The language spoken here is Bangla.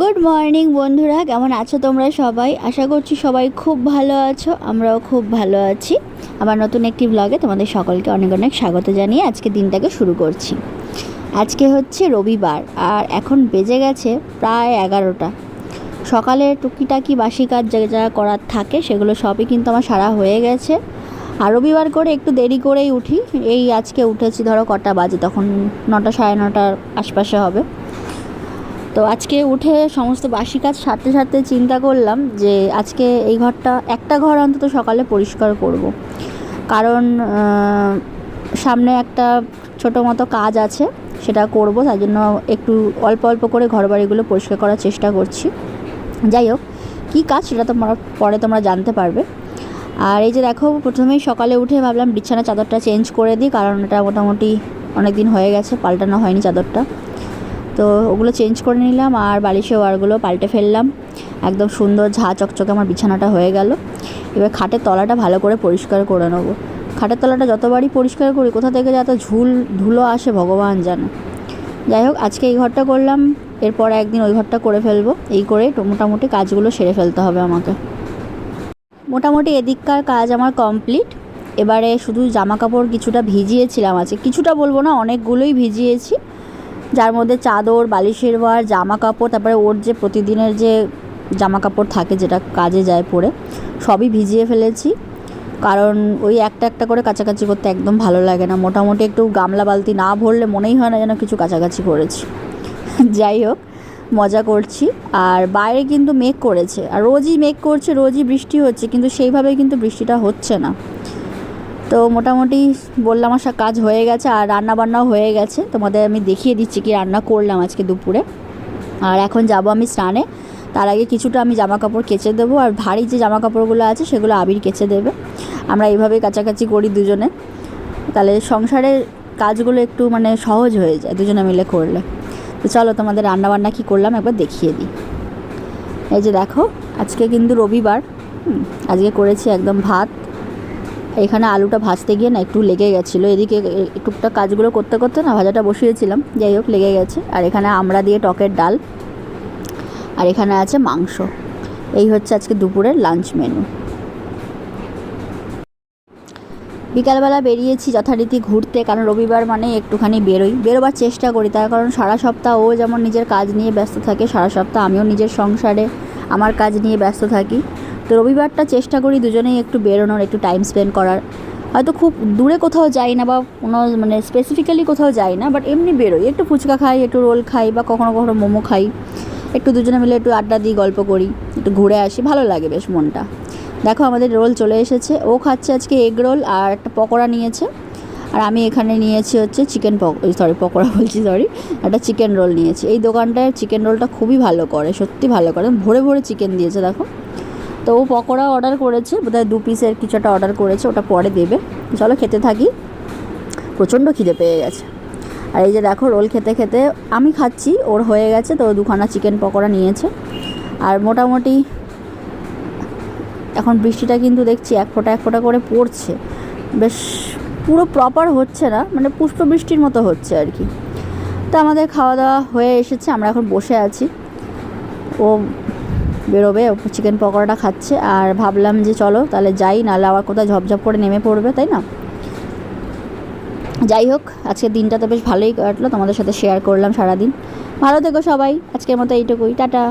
গুড মর্নিং বন্ধুরা। কেমন আছো তোমরা সবাই? আশা করছি সবাই খুব ভালো আছো, আমরাও খুব ভালো আছি। আমার নতুন একটি ব্লগে তোমাদের সকলকে অনেক অনেক স্বাগত জানিয়ে আজকে দিনটাকে শুরু করছি। আজকে হচ্ছে রবিবার, আর এখন বেজে গেছে প্রায় এগারোটা। সকালে টুকিটাকি বাসি কাজ যা যা করার থাকে, সেগুলো সবই কিন্তু আমার সারা হয়ে গেছে। আর রবিবার করে একটু দেরি করেই উঠি। এই আজকে উঠেছি, ধরো কটা বাজে, তখন নটা সাড়ে নটার আশপাশে হবে। তো আজকে উঠে সমস্ত বাসি কাজ সারতে সারতে চিন্তা করলাম যে আজকে এই ঘরটা, একটা ঘর অন্তত সকালে পরিষ্কার করব। কারণ সামনে একটা ছোটো মতো কাজ আছে, সেটা করব তাই জন্য একটু অল্প অল্প করে ঘর বাড়িগুলো পরিষ্কার করার চেষ্টা করছি। যাই হোক, কী কাজ সেটা তোমরা, পরে তোমরা জানতে পারবে। আর এই যে দেখো, প্রথমেই সকালে উঠে ভাবলাম বিছানা চাদরটা চেঞ্জ করে দিই, কারণ এটা মোটামুটি অনেক দিন হয়ে গেছে, পাল্টানো হয়নি চাদরটা। তো ওগুলো চেঞ্জ করে নিলাম আর বালিশের ওয়ারগুলো পাল্টে ফেললাম। একদম সুন্দর ঝা চকচকে আমার বিছানাটা হয়ে গেল। এবার খাটের তলাটা ভালো করে পরিষ্কার করে নেব। খাটের তলাটা যতবারই পরিষ্কার করি, কোথা থেকে যে ঝুল, ধুলো আসে ভগবান জানে। যাই হোক, আজকে এই ঘরটা করলাম। এরপর একদিন ওই ঘরটা করে ফেলব। এই করে মোটামুটি কাজগুলো সেরে ফেলতে হবে আমাকে। মোটামুটি এদিককার কাজ আমার কমপ্লিট। এবারে শুধু জামা কাপড় কিছুটা ভিজিয়েছিলাম আজকে। কিছুটা বলব না, অনেকগুলোই ভিজিয়েছি। যার মধ্যে চাদর, বালিশের ওয়ার জামা কাপড় তারপরে ওর যে প্রতিদিনের যে জামা কাপড় থাকে যেটা কাজে যায় পরে, সবই ভিজিয়ে ফেলেছি। কারণ ওই একটা একটা করে কাছাকাছি করতে একদম ভালো লাগে না। মোটামুটি একটু গামলা বালতি না ভরলে মনেই হয় না যেন কিছু কাছাকাছি করেছি। যাই হোক, মজা করছি। আর বাইরে কিন্তু মেঘ করেছে। আর রোজই মেঘ করছে, রোজই বৃষ্টি হচ্ছে, কিন্তু সেইভাবে কিন্তু বৃষ্টিটা হচ্ছে না। তো মোটামুটি বললাম আমার কাজ হয়ে গেছে আর রান্না বান্নাও হয়ে গেছে। তোমাদের আমি দেখিয়ে দিচ্ছি কি রান্না করলাম আজকে দুপুরে। আর এখন যাব আমি স্নানে। তার আগে কিছুটা আমি জামা কাপড় কেচে দেবো আর ভারী যে জামা কাপড়গুলো আছে সেগুলো আবির কেচে দেবে। আমরা এইভাবেই কাছাকাছি করি দুজনে। তাহলে সংসারের কাজগুলো একটু মানে সহজ হয়ে যায় দুজনে মিলে করলে। তো চলো তোমাদের রান্না বান্না কী করলাম একবার দেখিয়ে দিই। এই যে দেখো, আজকে কিন্তু রবিবার। আজকে করেছি একদম ভাত। এখানে আলুটা ভাজতে গিয়ে না একটু লেগে গেছিল। এদিকে টুকটাক কাজগুলো করতে করতে না ভাজাটা বসিয়েছিলাম। যাই হোক, লেগে গেছে। আর এখানে আমরা দিয়ে টকের ডাল। আর এখানে আছে মাংস। এই হচ্ছে আজকে দুপুরের লাঞ্চ মেনু। বিকালবেলা বেরিয়েছি যথারীতি ঘুরতে, কারণ রবিবার মানে একটুখানি বেরোই। বেরোবার চেষ্টা করি, তার কারণ সারা সপ্তাহ ও যেমন নিজের কাজ নিয়ে ব্যস্ত থাকে, সারা সপ্তাহ আমিও নিজের সংসারে, আমার কাজ নিয়ে ব্যস্ত থাকি। তো রবিবারটা চেষ্টা করি দুজনেই একটু বেরোনোর, একটু টাইম স্পেন্ড করার। হয়তো খুব দূরে কোথাও যাই না বা কোনো মানে স্পেসিফিক্যালি কোথাও যাই না বাট এমনি বেরোই। একটু ফুচকা খাই, একটু রোল খাই বা কখনো কখনো মোমো খাই। একটু দুজনে মিলে একটু আড্ডা দিই, গল্প করি, একটু ঘুরে আসি। ভালো লাগে বেশ মনটা। দেখো আমাদের রোল চলে এসেছে। ও খাচ্ছে আজকে এগ রোল আর একটা পকোড়া নিয়েছে। আর আমি এখানে নিয়েছি হচ্ছে চিকেন পক সরি পকোড়া বলছি সরি একটা চিকেন রোল নিয়েছি। এই দোকানটায় চিকেন রোলটা খুবই ভালো করে, সত্যি ভালো করে। ভরে ভরে চিকেন দিয়েছে, দেখো। তো ও পকোড়া অর্ডার করেছে, বোধহয় দু পিসের কিছু একটা অর্ডার করেছে, ওটা পরে দেবে। চলো খেতে থাকি। প্রচণ্ড খিদে পেয়ে গেছে। আর এই যে দেখো, রোল খেতে খেতে আমি খাচ্ছি, ওর হয়ে গেছে, তো দুখানা চিকেন পকোড়া নিয়েছে। আর মোটামুটি এখন বৃষ্টিটা কিন্তু দেখছি এক ফোঁটা এক ফোঁটা করে পড়ছে। বেশ পুরো প্রপার হচ্ছে না মানে পুষ্প বৃষ্টির মতো হচ্ছে আর কি। তো আমাদের খাওয়া দাওয়া হয়ে এসেছে, আমরা এখন বসে আছি। ও বেরোবে চিকেন পকোড়াটা খাচ্ছে। আর ভাবলাম যে চলো, তাহলে যাই, নাহলে আবার কোথায় ঝপঝপ করে নেমে পড়বে, তাই না? যাই হোক, আজকের দিনটা তো বেশ ভালোই কাটলো, তোমাদের সাথে শেয়ার করলাম সারাদিন। ভালো থেকো সবাই, আজকের মতো এইটুকুই, টাটা।